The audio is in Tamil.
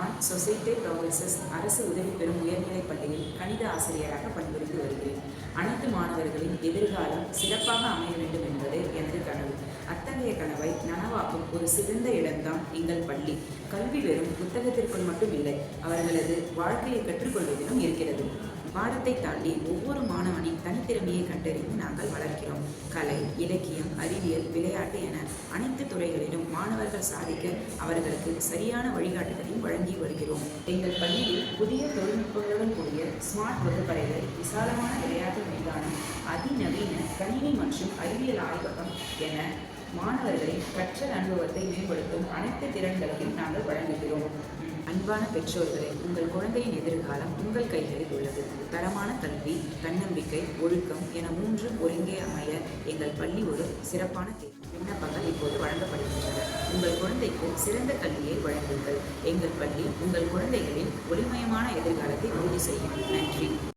நான் சொசைட்டி ப்ரோக்ரஸஸ் அரசு உதவி பெறும் உயர்நிலைப் பள்ளியில் கணித ஆசிரியராக பணிபுரிந்து வருகிறேன். அனைத்து மாணவர்களின் எதிர்காலம் சிறப்பாக அமைய வேண்டும் என்பது எனது கனவு. அத்தகைய கனவை நனவாக்கும் ஒரு சிறந்த இடம்தான் எங்கள் பள்ளி. கல்வி வெறும் புத்தகத்திற்குள் மட்டும் இல்லை அவர்களது வாழ்க்கையை கற்றுக்கொள்வதிலும் இருக்கிறது. பாடத்தை தாண்டி ஒவ்வொரு மாணவனின் தனித்திறமையை கண்டறிந்து நாங்கள் வளர்க்கிறோம். இலக்கியம் அறிவியல் விளையாட்டு என அனைத்து துறைகளிலும் மாணவர்கள் சாதிக்க அவர்களுக்கு சரியான வழிகாட்டுதலையும் வழங்கி வருகிறோம். எங்கள் பள்ளியில் புதிய தொழில்நுட்பங்களுடன் கூடிய ஸ்மார்ட் வகுப்பறைகள் விசாலமான விளையாட்டு மைதானம் அதிநவீன கணினி மற்றும் அறிவியல் ஆய்வகம் என மாணவர்களின் கற்றல் அனுபவத்தை மேம்படுத்தும் அனைத்து திறன்களையும் நாங்கள் வழங்குகிறோம். அன்பான பெற்றோர்களே உங்கள் குழந்தையின் எதிர்காலம் உங்கள் கைகளில் தரமான கல்வி தன்னம்பிக்கை ஒழுக்கம் என மூன்றும் ஒருங்கே அமைய எங்கள் பள்ளி ஒரு சிறப்பான தேர்வு. விண்ணப்பங்கள் இப்போது வழங்கப்படுகின்றன. உங்கள் குழந்தைக்கு சிறந்த கல்வியை வழங்குங்கள். எங்கள் பள்ளி உங்கள் குழந்தைகளின் ஒளிமயமான எதிர்காலத்தை உறுதி செய்யும். நன்றி.